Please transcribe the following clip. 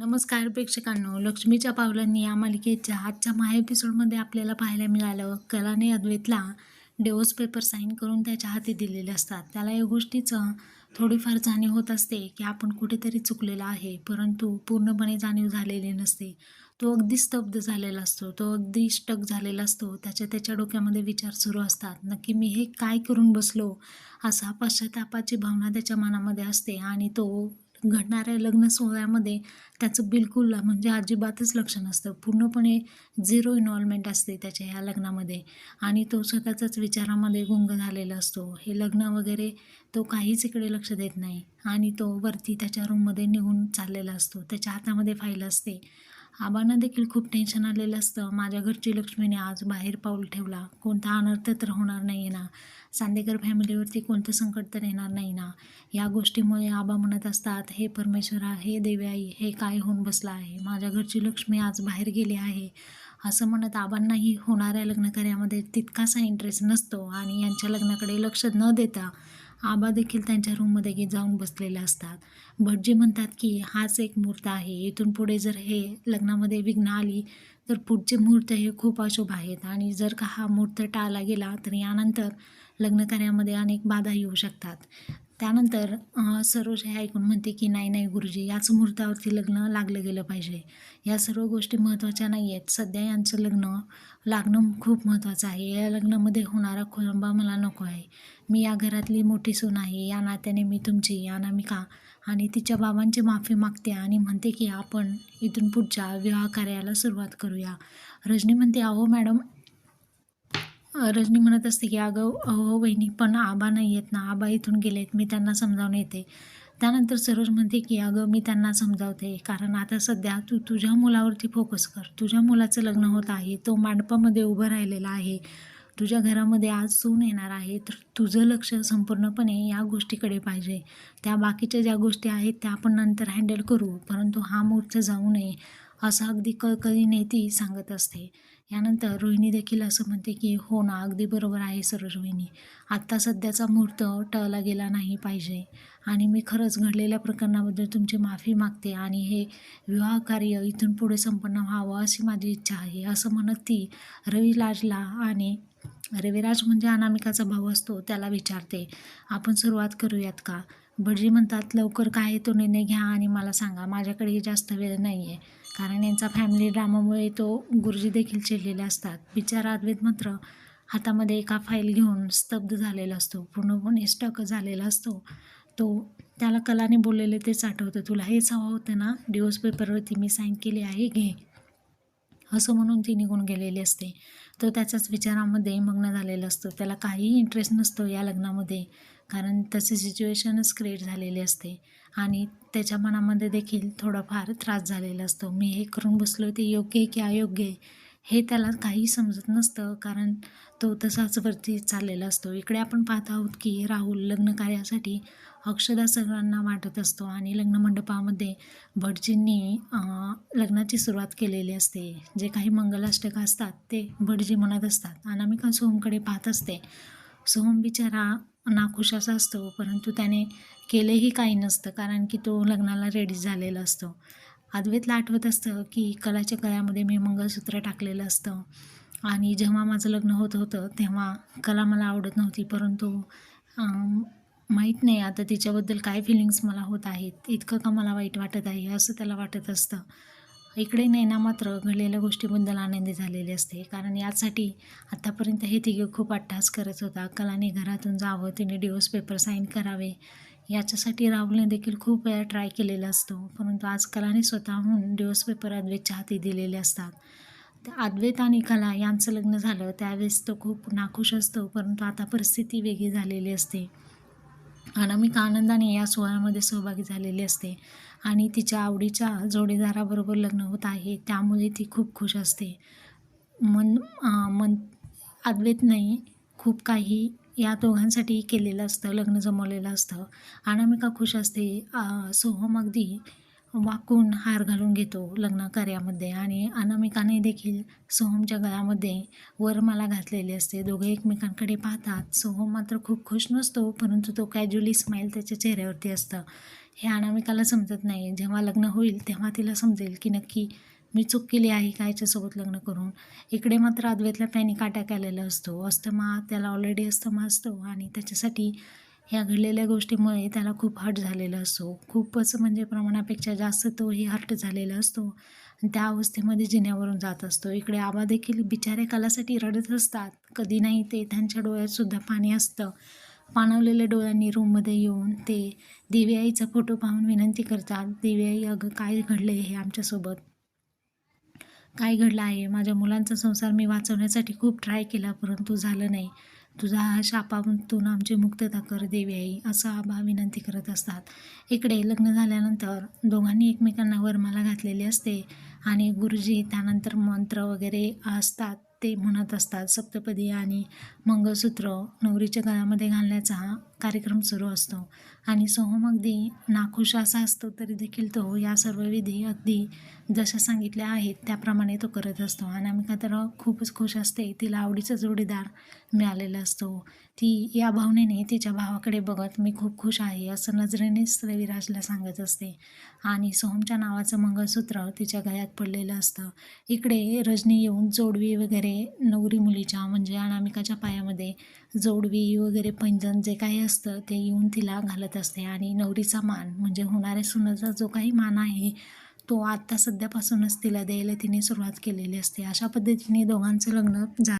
नमस्कार प्रेक्षकांनो लक्ष्मीच्या पावलांनी या मालिकेच्या आजच्या महा एपिसोडमध्ये आपल्याला पाहायला मिळालं कलाने अद्वैतला डेवोस पेपर साईन करून त्याच्या हाती दिलेले असतात. त्याला या गोष्टीचं थोडीफार जाणीव होत असते की आपण कुठेतरी चुकलेला आहे परंतु पूर्णपणे जाणीव झालेली नसते. तो अगदी स्तब्ध झालेला असतो तो अगदी स्टक झालेला असतो त्याच्या त्याच्या डोक्यामध्ये विचार सुरू असतात नक्की मी हे काय करून बसलो? असा पश्चातापाची भावना त्याच्या मनामध्ये असते आणि तो घडणाऱ्या लग्न सोहळ्यामध्ये त्याचं बिलकुल म्हणजे अजिबातच लक्ष नसतं. पूर्णपणे झिरो इन्व्हॉल्वमेंट असते त्याच्या ह्या लग्नामध्ये. आणि तो स्वतःचाच विचारामध्ये गुंग झालेला असतो. हे लग्न वगैरे तो काहीच इकडे लक्ष देत नाही. आणि तो वरती त्याच्या रूममध्ये निघून चाललेला असतो. त्याच्या हातामध्ये फाईल असते. आबांना देखील खूप टेन्शन आलेलं असतं. माझ्या घरची लक्ष्मीने आज बाहेर पाऊल ठेवला. कोणता अनर्थ तर होणार नाही ना. सांदेकर फॅमिलीवरती कोणतं संकट तर येणार नाही ना. या गोष्टीमुळे आबा म्हणत असतात हे परमेश्वरा हे देव्याई हे काय होऊन बसलं आहे? माझ्या घरची लक्ष्मी आज बाहेर गेली आहे. असं म्हणत आबांनाही होणाऱ्या लग्नकार्यामध्ये तितकासा इंटरेस्ट नसतो आणि यांच्या लग्नाकडे लक्ष न देता आबा देखील त्यांच्या रूममध्ये गे जाऊन बसलेले असतात. भटजी म्हणतात की हाच एक मुहूर्त आहे. इथून पुढे जर हे लग्नामध्ये विघ्न आली तर पुढचे मुहूर्त हे खूप अशुभ आहेत. आणि जर का हा मुहूर्त टाळला गेला तर यानंतर लग्नकार्यामध्ये अनेक बाधा येऊ शकतात. त्यानंतर सरोज हे ऐकून म्हणते की नाही नाही गुरुजी याच मुहूर्तावरती लग्न लागलं गेलं पाहिजे. या सर्व गोष्टी महत्त्वाच्या नाही आहेत सध्या यांचं लग्न लागणं खूप महत्त्वाचं आहे. या लग्नामध्ये होणारा खोळंबा मला नको आहे. मी या घरातली मोठी सून आहे. या नात्याने मी तुमची या नामिका आणि तिच्या बाबांची माफी मागते आणि म्हणते की आपण इथून पुढच्या विवाह कार्याला सुरुवात करूया. रजनी म्हणते अहो मॅडम रजनी म्हणत असते की अगं अहो वहिनी पण आबा नाही आहेत ना. आबा इथून गेलेत. मी त्यांना समजावून येते. त्यानंतर सरोज म्हणते की अगं मी त्यांना समजावते. कारण आता सध्या तू तुझ्या मुलावरती फोकस कर. तुझ्या मुलाचं लग्न होत आहे. तो मांडपामध्ये उभं राहिलेला आहे. तुझ्या घरामध्ये आज सून येणार आहे. तर तुझं लक्ष संपूर्णपणे या गोष्टीकडे पाहिजे. त्या बाकीच्या ज्या गोष्टी आहेत त्या आपण नंतर हँडल करू. परंतु हा मोर्चा जाऊ नये असं अगदी कळकळीने ती सांगत असते. यानंतर रोहिणी देखील असं म्हणते की हो ना अगदी बरोबर आहे सर रोहिणी. आत्ता सध्याचा मुहूर्त टळला गेला नाही पाहिजे. आणि मी खरंच घडलेल्या प्रकरणाबद्दल तुमची माफी मागते आणि हे विवाह कार्य इथून पुढे संपन्न व्हावं अशी माझी इच्छा आहे असं म्हणत ती रविराजला आणि रविराज म्हणजे अनामिकाचा भाऊ असतो त्याला विचारते आपण सुरुवात करूयात का? भटजी म्हणतात लवकर काय तो निर्णय घ्या आणि मला सांगा माझ्याकडे जास्त वेळ नाही आहे कारण यांचा फॅमिली ड्रामामुळे तो गुरुजी देखील चिडलेले असतात. बिचारा अद्वैत मात्र हातामध्ये एका फाईल घेऊन स्तब्ध झालेला असतो पूर्णपणे स्टक झालेला असतो. तो त्याला कलाने बोललेले तेच आठवतं. तुला हेच हवं होतं ना? डिवोर्स पेपरवरती मी साईन केली आहे घे. असं म्हणून ती निघून गेलेली असते. तो त्याच्याच विचारामध्ये मग्न झालेला असतो. त्याला काहीही इंटरेस्ट नसतो या लग्नामध्ये. कारण तसे सिच्युएशनच क्रिएट झालेली असते. आणि त्याच्या मनामध्ये देखील थोडाफार त्रास झालेला असतो. मी हे करून बसलो ते योग्य आहे की अयोग्य आहे? हे त्याला काही समजत नसतं कारण तो तसाच वरती चाललेला असतो. इकडे आपण पाहत आहोत की राहुल लग्न कार्यासाठी अक्षदा सगळ्यांना वाटत असतो आणि लग्न मंडपामध्ये भटजींनी लग्नाची सुरुवात केलेली असते. जे काही मंगलाष्टक असतात ते भटजी म्हणत असतात. अनामिका सोहमकडे पाहत असते? सोहम बिचारा नाखुश असा असतो परंतु त्याने केलेही काही नसतं कारण की तो लग्नाला रेडी झालेला असतो. अद्वैतला आठवत असतं की कलाच्या गळ्यामध्ये मी मंगळसूत्र टाकलेलं असतं. आणि जेव्हा माझं लग्न होत होतं तेव्हा कला मला आवडत नव्हती. परंतु माहीत नाही आता तिच्याबद्दल काय फिलिंग्स मला होत आहेत. इतकं का मला वाईट वाटत आहे असं त्याला वाटत असतं. इकडे नैना मात्र घडलेल्या गोष्टीबद्दल आनंदी झालेली असते. कारण यासाठी आत्तापर्यंत हे तिघे खूप अट्टास करत होता. कलाने घरातून जावं तिने डिवोर्स पेपर साईन करावे. याच्यासाठी राहुलने देखील खूप वेळा ट्राय केलेला असतो. परंतु आज स्वतःहून डिवोर्स पेपर अद्वैतच्या हाती दिलेले असतात. अद्वैत आणि कला यांचं लग्न झालं त्यावेळेस तो खूप नाखुश असतो परंतु आता परिस्थिती वेगळी झालेली असते. अनामिका आनंदाने या सोहळ्यामध्ये सहभागी झालेली असते. आणि तिच्या आवडीच्या जोडीदाराबरोबर लग्न होत आहे त्यामुळे ती खूप खुश असते. मन मन अद्वैत नाही खूप काही या दोघांसाठी केलेलं असतं लग्न जमवलेलं असतं. अनामिका खुश असते सोहम अगदी वाकून हार घालून घेतो लग्न कार्यामध्ये आणि अनामिकाने देखील सोहमच्या गळ्यामध्ये वरमाला घातलेली असते. दोघे एकमेकांकडे पाहतात. सोहम मात्र खूप खुश नसतो परंतु तो कॅज्युअली स्माईल त्याच्या चेहऱ्यावरती असतं. हे अनामिकाला समजत नाही. जेव्हा लग्न होईल तेव्हा तिला समजेल की नक्की मी चूक केली आहे का याच्यासोबत लग्न करून? इकडे मात्र अद्वैतला पॅनिक अटॅक आलेला असतो. अस्थमा त्याला ऑलरेडी अस्थमा असतो आणि त्याच्यासाठी ह्या घडलेल्या गोष्टीमुळे त्याला खूप हर्ट झालेला असतो. खूपच म्हणजे प्रमाणापेक्षा जास्त तोही हर्ट झालेला असतो. आणि त्या अवस्थेमध्ये जिन्यावरून जात असतो. इकडे आबा देखील बिचारे कलासाठी रडत असतात. कधी नाही ते त्यांच्या डोळ्यातसुद्धा पाणी असतं. पाणवलेल्या डोळ्यांनी रूममध्ये येऊन ते देवी आईचा फोटो पाहून विनंती करतात. देवी आई अगं काय घडलं हे आमच्यासोबत? काय घडलं आहे? माझ्या मुलांचा संसार मी वाचवण्यासाठी खूप ट्राय केला परंतु झालं नाही. तुझा हा शापातून आमची मुक्तता कर देवी आई असं आबा विनंती करत असतात. इकडे लग्न झाल्यानंतर दोघांनी एकमेकांना वरमाला घातलेली असते आणि गुरुजी त्यानंतर मंत्र वगैरे असतात ते म्हणत असतात. सप्तपदी आणि मंगळसूत्र नवरीच्या गळ्यामध्ये घालण्याचा हा कार्यक्रम सुरू असतो. आणि सोहम अगदी नाखुश असा असतो तरी देखील तो या सर्व विधी अगदी जशा सांगितल्या आहेत त्याप्रमाणे तो करत असतो. अनामिका तर खूपच खुश असते. तिला आवडीचा जोडीदार मिळालेला असतो. ती या भावनेने तिच्या भावाकडे बघत मी खूप खुश आहे असं नजरेनेच रविराजला सांगत असते. आणि सोहमच्या नावाचं मंगळसूत्र तिच्या गळ्यात पडलेलं असतं. इकडे रजनी येऊन जोडवी वगैरे नवरी मुलीच्या म्हणजे अनामिकाच्या पायामध्ये जोडवी वगैरे पैंजण जे काही असतं ते येऊन तिला घालत असते. आणि नवरीचा मान म्हणजे होणाऱ्या सुनाचा जो काही मान आहे तो आत्ता सध्यापासूनच तिला द्यायला तिने सुरुवात केलेली असते. अशा पद्धतीने दोघांचं लग्न जा